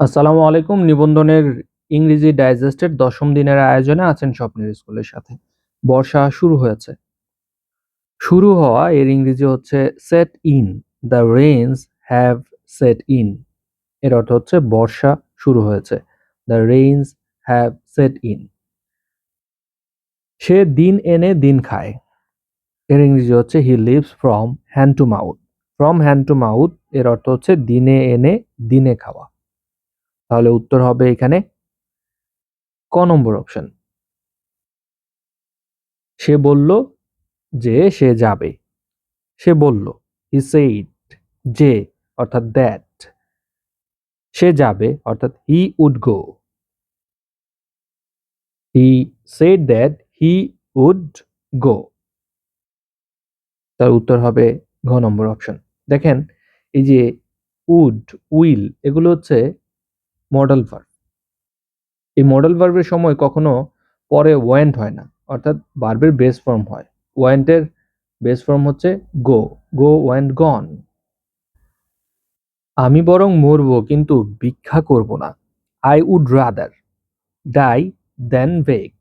আসসালামু আলাইকুম। নিবন্ধনের ইংরেজি ডাইজেস্টের দশম দিনের আয়োজনে আছেন স্বপ্নের স্কুলের সাথে। বর্ষা শুরু হয়েছে। শুরু হওয়া এর ইংরেজি হচ্ছে set in the rains have set in এর অর্থ হচ্ছে বর্ষা শুরু হয়েছে। The rains have set in সে দিন এনে দিন খায়। এর ইংরেজি হচ্ছে he lives from hand to mouth from hand to mouth এর অর্থ হচ্ছে দিনে এনে দিনে খাওয়া। তাহলে উত্তর হবে এখানে ক নম্বর অপশন সে বলল যে সে যাবে। সে বলল হি সেইড যে, অর্থাৎ দ্যাট সে যাবে, অর্থাৎ he would go he said that he would go তার উত্তর হবে ঘ নম্বর অপশন দেখেন, এই যে উড উইল এগুলো হচ্ছে মডেল ভার্ব এই মডেল ভার্বের সময় কখনো পরে ওয়েন্ট হয় না, অর্থাৎ ভার্বের বেস ফর্ম হয়। ওয়েন্টের বেস ফর্ম হচ্ছে গো গো ওয়েন্ট গন আমি বরং মরবো কিন্তু ভিক্ষা করব না। I would rather die than beg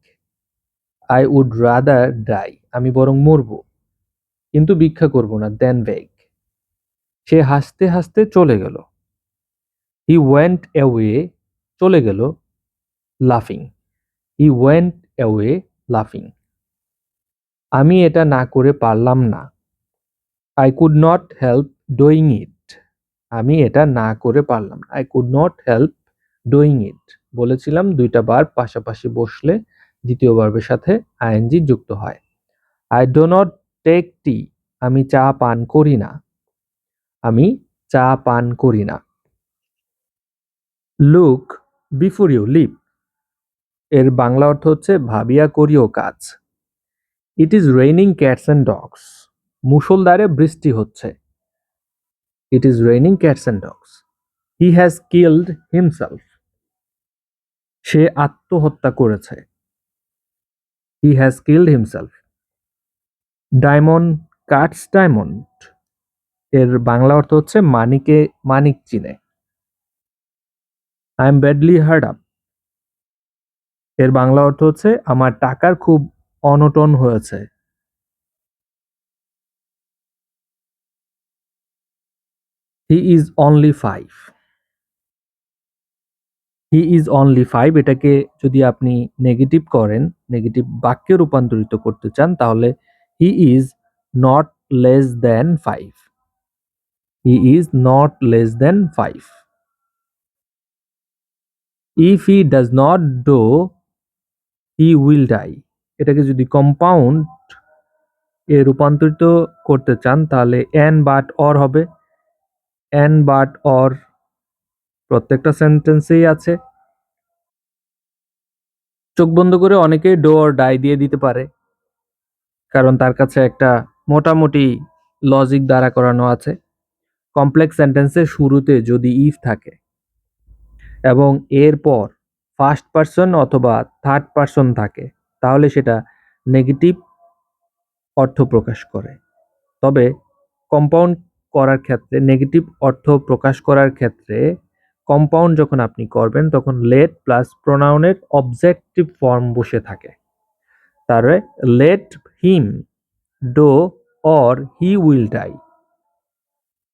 I would rather die আমি বরং মরবো কিন্তু ভিক্ষা করব না দেন বেক সে হাসতে হাসতে চলে গেল। হি ওয়েন্ট অ্যাওয়ে চলে গেল লাফিং হি ওয়েন্ট অ্যাওয়ে লাফিং আমি এটা না করে পারলাম না। I could not help doing it আমি এটা না করে পারলাম I could not help doing it বলেছিলাম দুইটা বার, পাশাপাশি বসলে দ্বিতীয় বার্বের সাথে আইএনজি যুক্ত হয়। I do not take tea আমি চা পান করি না। আমি চা পান করি না। লুক বিফোর ইউ লিভ এর বাংলা অর্থ হচ্ছে ভাবিয়া করিও কাজ। It is raining cats and dogs মুষলধারে বৃষ্টি হচ্ছে। It is raining cats and dogs he has killed himself সে আত্মহত্যা করেছে। He has killed himself diamond cuts diamond এর বাংলা অর্থ হচ্ছে মানিকে, মানিক চিনে। I am badly hard up এর বাংলা অর্থ হচ্ছে, আমার টাকার খুব অনটন হয়েছে। He is only five he is only five এটাকে যদি আপনি নেগেটিভ করেন নেগেটিভ বাক্যে রূপান্তরিত করতে চান, তাহলে he is not less than five he is not less than five if he does not do he will die এটাকে যদি কম্পাউন্ড এ রূপান্তরিত করতে চান, তাহলে এন বাট অর হবে। এন বাট অর প্রত্যেকটা সেন্টেন্সেই আছে। চোখ বন্ধ করে অনেকেই ডো অর ডাই দিয়ে দিতে পারে। কারণ তার কাছে একটা মোটামুটি লজিক দ্বারা করানো আছে। কমপ্লেক্স সেন্টেন্সের শুরুতে যদি ইফ থাকে। এবং এরপর ফার্স্ট পারসন অথবা থার্ড পারসন থাকে, তাহলে সেটা নেগেটিভ অর্থ প্রকাশ করে। তবে কম্পাউন্ড করার ক্ষেত্রে নেগেটিভ অর্থ প্রকাশ করার ক্ষেত্রে কম্পাউন্ড যখন আপনি করবেন, তখন লেট প্লাস প্রোনাউনের অবজেক্টিভ ফর্ম বসে থাকে। তাহলে let him do or he will die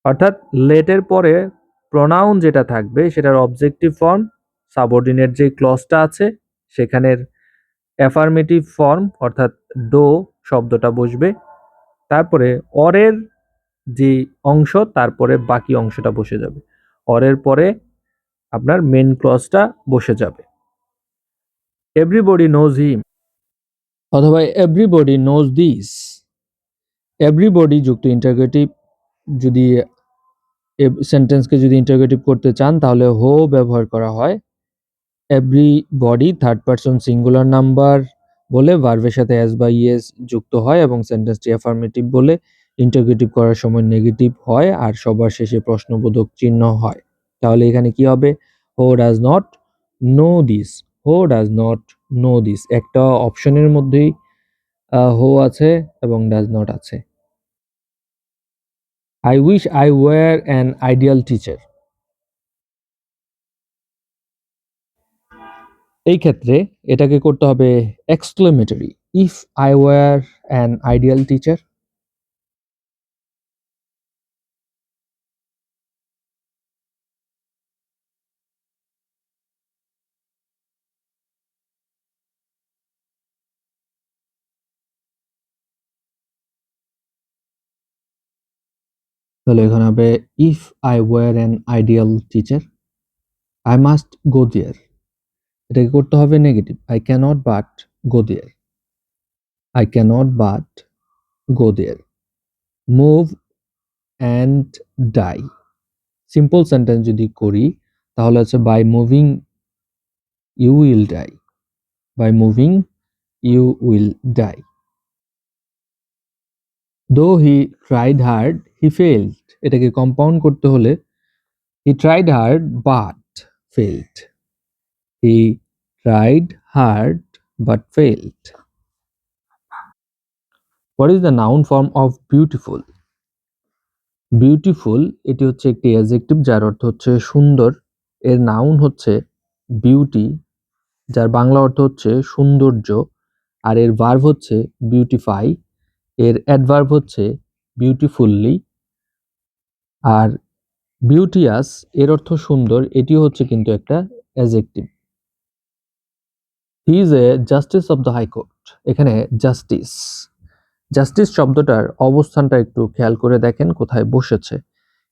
অর্থাৎ লেটের পরে প্রোনাউন যেটা থাকবে সেটার অবজেক্টিভ ফর্ম সাবঅর্ডিনেট যে ক্লজটা আছে, সেখানের অ্যাফার্মেটিভ ফর্ম অর্থাৎ ডো শব্দটা বসবে। তারপরে অরের যে অংশ, তারপরে বাকি অংশটা বসে যাবে। অরের পরে আপনার মেন ক্লজটা বসে যাবে। এভরিবডি নোজ হিম অথবা এভরিবডি নোজ দিস এভরিবডি যুক্ত ইন্টারগেটিভ যদি সেন্টেন্সকে যদি ইন্টারগেটিভ করতে চান, তাহলে হো ব্যবহার করা হয়। Everybody third person singular number বলে ভার্ভের সাথে অ্যাস বা ইয়েস যুক্ত হয় এবং সেন্টেন্সটি অ্যাফার্মেটিভ বলে ইন্টারগেটিভ করার সময় নেগেটিভ হয় আর সবার শেষে প্রশ্নবোধক চিহ্ন হয়। তাহলে এখানে কি হবে? Who does not know this who does not know this একটা অপশনের মধ্যেই হো আছে এবং ডাজ নট আছে। I wish I were an ideal teacher এই ক্ষেত্রে এটাকে করতে হবে exclamatory if I were an ideal teacher তাহলে এখানে হবে if I were an ideal teacher I must go there এটাকে করতে হবে? Negative I cannot but go there I cannot but go there move and die simple sentence যদি করি, তাহলে হচ্ছে by moving you will die by moving you will die though he tried hard he failed এটাকে compound করতে হলে he tried hard but failed he tried hard but failed what is the noun form of beautiful beautiful এটি হচ্ছে একটি adjective যার অর্থ হচ্ছে সুন্দর। এর নাউন হচ্ছে বিউটি যার বাংলা অর্থ হচ্ছে সৌন্দর্য। আর এর ভার্ভ হচ্ছে বিউটিফাই এর অ্যাডভার্ব হচ্ছে বিউটিফুললি আর বিউটিয়াস এর অর্থ সুন্দর, এটিও হচ্ছে কিন্তু একটা adjective he is a justice of the high court এখানে জাস্টিস জাস্টিস শব্দটার অবস্থানটা একটু খেয়াল করে দেখেন কোথায় বসেছে।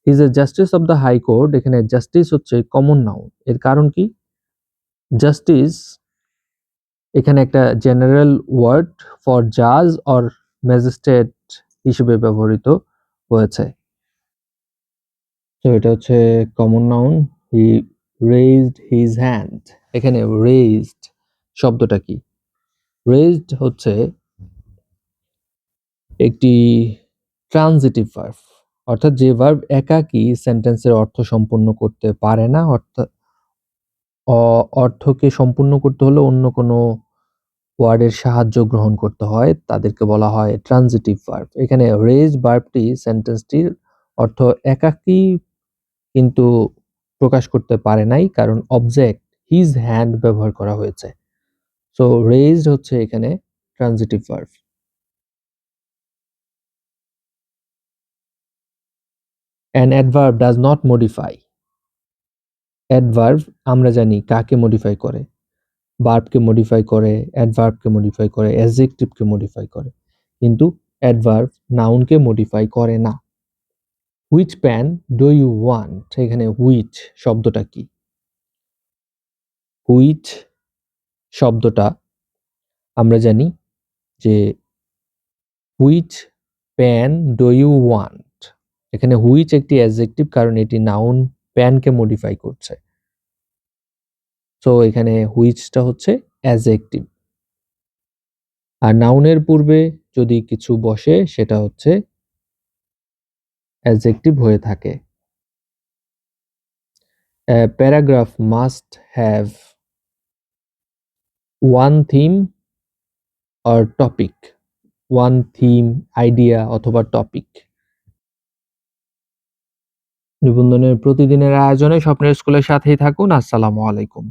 Is a justice of the high court এখানে জাস্টিস হচ্ছে কমন নাউন এর কারণ কি? জাস্টিস এখানে একটা জেনারেল ওয়ার্ড ফর জাজ অর ম্যাজিস্ট্রেট হিসেবে ব্যবহৃত হয়েছে। তো এটা হচ্ছে common noun he raised his hand এখানে রেজড শব্দটা কি? রেজড হচ্ছে একটি ট্রানজিটিভ ভার্ব অর্থাৎ যে ভার্ব একাকী সেন্টেন্সের অর্থ সম্পূর্ণ করতে পারে না অর্থাৎ অর্থকে সম্পূর্ণ করতে হলে অন্য কোনো ওয়ার্ডের সাহায্য গ্রহণ করতে হয়, তাদেরকে বলা হয় ট্রানজিটিভ ভার্ব এখানে রেজ ভার্বটি সেন্টেন্সটির অর্থ একাকী কিন্তু প্রকাশ করতে পারে নাই, কারণ অবজেক্ট হিজ হ্যান্ড ব্যবহার করা হয়েছে। সো রেজড হচ্ছে এখানে transitive verb an adverb does not modify adverb আমরা জানি কাকে মডিফাই করে। ভার্বকে মডিফাই করে অ্যাডভার্বকে মডিফাই করে অ্যাডজেক্টিভকে মডিফাই করে। কিন্তু অ্যাডভার্ব নাউনকে মডিফাই করে না। Which pan do you want এখানে হুইচ শব্দটা কি? হুইচ শব্দটা? আমরা জানি যে which pan do you want এখানে হুইচ একটি অ্যাডজেক্টিভ কারণ এটি নাউন প্যানকে মডিফাই করছে। সো এখানে হুইচটা হচ্ছে অ্যাডজেক্টিভ আর নাউনের পূর্বে যদি কিছু বসে, সেটা হচ্ছে অ্যাডজেক্টিভ হয়ে থাকে। Paragraph must have one theme or topic one theme idea অথবা টপিক নিবন্ধনের প্রতিদিনের আয়োজনে স্বপ্নের স্কুলের সাথেই থাকুন। আসসালামু আলাইকুম।